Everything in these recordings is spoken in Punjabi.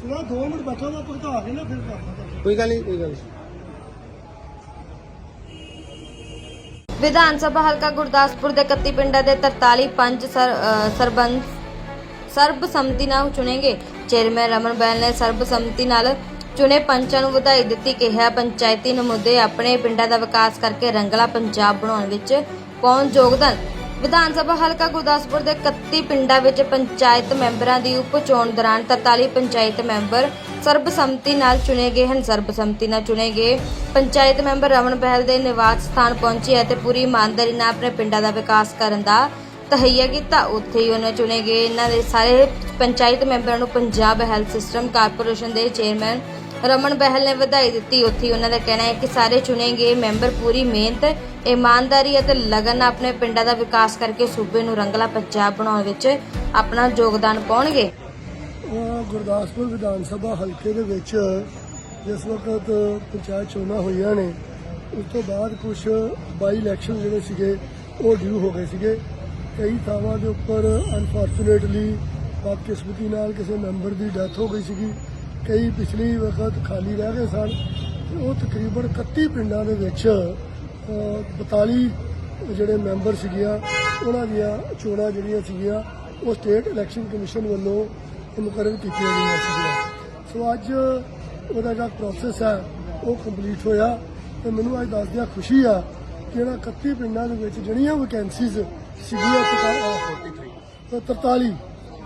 ਸੁਣਾ 2 ਮਿੰਟ ਬੈਠਾ ਮੈਂ ਭੁਗਤਾ ਕੇ ਨਾ ਫਿਰ ਕਰਦਾ ਕੋਈ ਗੱਲ ਨਹੀਂ ਕੋਈ ਗੱਲ ਨਹੀਂ ਵਿਧਾਨ ਸਭਾ ਹਲਕਾ ਗੁਰਦਾਸਪੁਰ ਦੇ 31 ਪਿੰਡਾਂ ਦੇ 43 ਪੰਜ ਸਰਬੰਸ ਸਰਬਸੰਮਤੀ ਨਾਲ ਚੁਣੇਗੇ। ਚੇਅਰਮੈਨ ਰਮਨ ਬੈਲ ਨੇ ਸਰਬਸੰਮਤੀ ਨਾਲ ਚੁਣੇ ਪੰਚਾਂ ਨੂੰ ਵਧਾਈ ਦਿੱਤੀ ਕਿਹਾ ਪੰਚਾਇਤੀ ਨੁਮਾਇੰਦੇ ਆਪਣੇ ਪਿੰਡਾਂ ਦਾ ਵਿਕਾਸ ਕਰਕੇ ਰੰਗਲਾ ਪੰਜਾਬ ਬਣਾਉਣ ਵਿੱਚ ਪਾਉਣ ਯੋਗਦਾਨ ਵਿਧਾਨ ਸਭਾ ਹਲਕਾ ਗੁਰਦਾਸਪੁਰ ਦੇ 31 ਪਿੰਡਾਂ ਵਿੱਚ ਪੰਚਾਇਤ ਮੈਂਬਰਾਂ ਦੀ ਉਪ ਦੌਰਾਨ 43 ਪੰਚਾਇਤ ਮੈਂਬਰ ਸਰਬਸੰਮਤੀ ਨਾਲ ਚੁਣੇ ਗਏ ਹਨ। ਸਰਬਸੰਮਤੀ ਨਾਲ ਚੁਣੇ ਗਏ ਪੰਚਾਇਤ ਮੈਂਬਰ ਰਮਨ ਬਹਿਲ ਦੇ ਨਿਵਾਸ ਸਥਾਨ ਪਹੁੰਚੇ ਅਤੇ ਪੂਰੀ ਇਮਾਨਦਾਰੀ ਨਾਲ ਆਪਣੇ ਪਿੰਡਾਂ ਦਾ ਵਿਕਾਸ ਕਰਨ ਦਾ ਤਹਈਆ ਕੀਤਾ। ਉੱਥੇ ਹੀ ਉਹਨੇ ਚੁਣੇ ਗਏ। ਇਹਨਾਂ ਦੇ ਸਾਰੇ ਪੰਚਾਇਤ ਮੈਂਬਰਾਂ ਨੂੰ ਪੰਜਾਬ ਹੈਲਥ ਸਿਸਟਮ ਕਾਰਪੋਰੇਸ਼ਨ ਦੇ ਚੇਅਰਮੈਨ ਰਮਨ ਬਹਿਲ ਨੇ ਵਧਾਈ ਦਿੱਤੀ। ਉੱਥੇ ਉਹਨਾਂ ਦਾ ਕਹਿਣਾ ਹੈ ਕਿ ਸਾਰੇ ਚੁਣੇ ਗਏ ਮੈਂਬਰ ਪੂਰੀ ਮਿਹਨਤ, ਇਮਾਨਦਾਰੀ ਅਤੇ ਲਗਨ ਨਾਲ ਆਪਣੇ ਪਿੰਡਾਂ ਦਾ ਵਿਕਾਸ ਕਰਕੇ ਸੂਬੇ ਨੂੰ ਰੰਗਲਾ ਪੰਜਾਬ ਬਣਾਉਣ ਵਿੱਚ ਆਪਣਾ ਯੋਗਦਾਨ ਪਾਉਣਗੇ। ਗੁਰਦਾਸਪੁਰ ਵਿਧਾਨ ਸਭਾ ਹਲਕੇ ਦੇ ਵਿੱਚ ਜਿਸ ਵਕਤ ਪੰਚਾਇਤ ਚੋਣਾਂ ਹੋਈਆਂ ਨੇ, ਉਸ ਤੋਂ ਬਾਅਦ ਕੁਝ ਬਾਈ ਇਲੈਕਸ਼ਨ ਜਿਹੜੇ ਸੀਗੇ, ਉਹ ਡਿਊ ਹੋ ਗਏ ਸੀਗੇ। ਕਈ ਥਾਵਾਂ ਦੇ ਉੱਪਰ ਅਨਫੋਰਚੂਨੇਟਲੀ ਬਦਕਿਸਮਤੀ ਨਾਲ ਕਿਸੇ ਮੈਂਬਰ ਦੀ ਡੈਥ ਹੋ ਗਈ ਸੀਗੀ। ਕਈ ਪਿਛਲੀ ਵਕਤ ਖਾਲੀ ਰਹਿ ਗਏ ਸਨ ਤੇ ਉਹ ਤਕਰੀਬਨ 31 ਪਿੰਡਾਂ ਦੇ ਵਿੱਚ ਅ, 42 ਜਿਹੜੇ ਮੈਂਬਰ ਸੀਗੀਆਂ ਉਹਨਾਂ ਦੀਆਂ ਚੋਣਾਂ ਜਿਹੜੀਆਂ ਸੀਗੀਆਂ ਉਹ ਸਟੇਟ ਇਲੈਕਸ਼ਨ ਕਮਿਸ਼ਨ ਵੱਲੋਂ ਮੁਕਰਰ ਕੀਤੀਆਂ ਗਈਆਂ ਸੀਗੀਆਂ। ਸੋ ਅੱਜ ਉਹਦਾ ਜਿਹੜਾ ਪ੍ਰੋਸੈਸ ਹੈ ਉਹ ਕੰਪਲੀਟ ਹੋਇਆ ਤੇ ਮੈਨੂੰ ਅੱਜ ਦੱਸਦਿਆਂ ਖੁਸ਼ੀ ਆ ਕਿ ਇਹਨਾਂ 31 ਪਿੰਡਾਂ ਦੇ ਵਿੱਚ ਜਿਹੜੀਆਂ ਵੈਕੈਂਸੀਜ਼ ਸੀਗੀਆਂ ਤੇ 43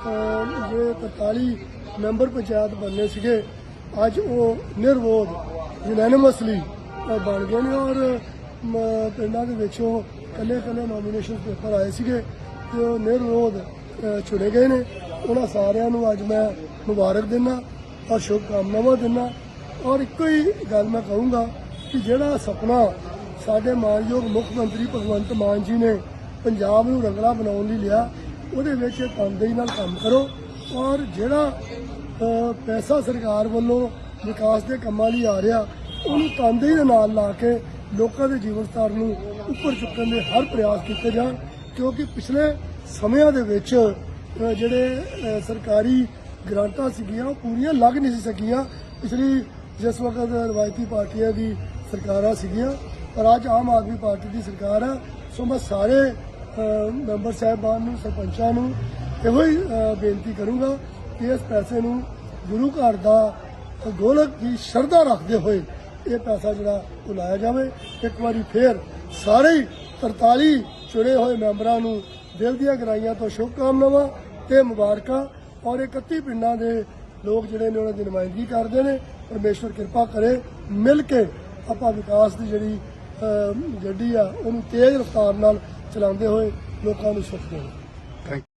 ਅਹ ਜਿਹੜੇ 43 ਮੈਂਬਰ ਪੰਚਾਇਤ ਬਣਨੇ ਸੀਗੇ। ਅੱਜ ਉਹ ਨਿਰਵੋਧ ਯੂਨੈਨਿਮਸਲੀ ਬਣ ਗਏ ਨੇ ਔਰ ਪਿੰਡਾਂ ਦੇ ਵਿੱਚੋਂ ਕੱਲੇ ਕੱਲੇ ਨੋਮੀਨੇਸ਼ਨ ਪੇਪਰ ਆਏ ਸੀਗੇ ਤੇ ਉਹ ਨਿਰਵੋਧ ਚੁਣੇ ਗਏ ਨੇ। ਉਹਨਾਂ ਸਾਰਿਆਂ ਨੂੰ ਅੱਜ ਮੈਂ ਮੁਬਾਰਕ ਦਿੰਦਾ ਔਰ ਸ਼ੁਭ ਕਾਮਨਾਵਾਂ ਦਿੰਦਾ ਔਰ ਇੱਕੋ ਹੀ ਗੱਲ ਮੈਂ ਕਹੂੰਗਾ ਕਿ ਜਿਹੜਾ ਸੁਪਨਾ ਸਾਡੇ ਮਾਨਯੋਗ ਮੁੱਖ ਮੰਤਰੀ ਭਗਵੰਤ ਮਾਨ ਜੀ ਨੇ ਪੰਜਾਬ ਨੂੰ ਰੰਗਲਾ ਬਣਾਉਣ ਲਈ ਲਿਆ ਉਹਦੇ ਵਿੱਚ ਤਨਦੇਹੀ ਨਾਲ ਕੰਮ ਕਰੋ ਔਰ ਜਿਹੜਾ ਪੈਸਾ ਸਰਕਾਰ ਵੱਲੋਂ ਵਿਕਾਸ ਦੇ ਕੰਮਾਂ ਲਈ ਆ ਰਿਹਾ, ਉਹਨੂੰ ਤਨਦੇਹੀ ਦੇ ਨਾਲ ਲਾ ਕੇ ਲੋਕਾਂ ਦੇ ਜੀਵਨ ਸਤਰ ਨੂੰ ਉੱਪਰ ਚੁੱਕਣ ਦੇ ਹਰ ਪ੍ਰਯਾਸ ਕੀਤੇ ਜਾਣ, ਕਿਉਂਕਿ ਪਿਛਲੇ ਸਮਿਆਂ ਦੇ ਵਿੱਚ ਜਿਹੜੇ ਸਰਕਾਰੀ ਗ੍ਰਾਂਟਾਂ ਸੀਗੀਆਂ, ਉਹ ਪੂਰੀਆਂ ਲੱਗ ਨਹੀਂ ਸੀ ਸਕੀਆਂ। ਪਿਛਲੀ ਜਿਸ ਵਕਤ ਰਵਾਇਤੀ ਪਾਰਟੀਆਂ ਦੀ ਸਰਕਾਰਾਂ ਸੀਗੀਆਂ, ਪਰ ਅੱਜ ਆਮ ਆਦਮੀ ਪਾਰਟੀ ਦੀ ਸਰਕਾਰ ਹੈ ਸੋ ਮੈਂ ਸਾਰੇ ਮੈਂਬਰ ਸਾਹਿਬਾਨ ਨੂੰ, ਸਰਪੰਚਾਂ ਨੂੰ ਇਹੋ ਹੀ ਬੇਨਤੀ ਕਰੂੰਗਾ ਕਿ ਇਸ ਪੈਸੇ ਨੂੰ ਗੁਰੂ ਘਰ ਦਾ ਗੋਲਕ ਦੀ ਸ਼ਰਧਾ ਰੱਖਦੇ ਹੋਏ ਇਹ ਪੈਸਾ ਜਿਹੜਾ ਉਹ ਲਾਇਆ ਜਾਵੇ। ਇੱਕ ਵਾਰੀ ਫੇਰ ਸਾਰੇ ਹੀ 43 ਚੁਣੇ ਹੋਏ ਮੈਂਬਰਾਂ ਨੂੰ ਦਿਲ ਦੀਆਂ ਗਰਾਈਆਂ ਤੋਂ ਸ਼ੁਭਕਾਮਨਾਵਾਂ ਤੇ ਮੁਬਾਰਕਾਂ ਔਰ 31 ਪਿੰਡਾਂ ਦੇ ਲੋਕ ਜਿਹੜੇ ਨੇ ਉਹਨਾਂ ਦੀ ਨੁਮਾਇੰਦਗੀ ਕਰਦੇ ਨੇ। ਪਰਮੇਸ਼ਵਰ ਕਿਰਪਾ ਕਰੇ, ਮਿਲ ਕੇ ਆਪਾਂ ਵਿਕਾਸ ਦੀ ਜਿਹੜੀ ਗੱਡੀ ਆ, ਉਹਨੂੰ ਤੇਜ਼ ਰਫ਼ਤਾਰ ਨਾਲ ਚਲਾਉਂਦੇ ਹੋਏ ਲੋਕਾਂ ਨੂੰ ਸੁੱਖ ਦੇਣਾ।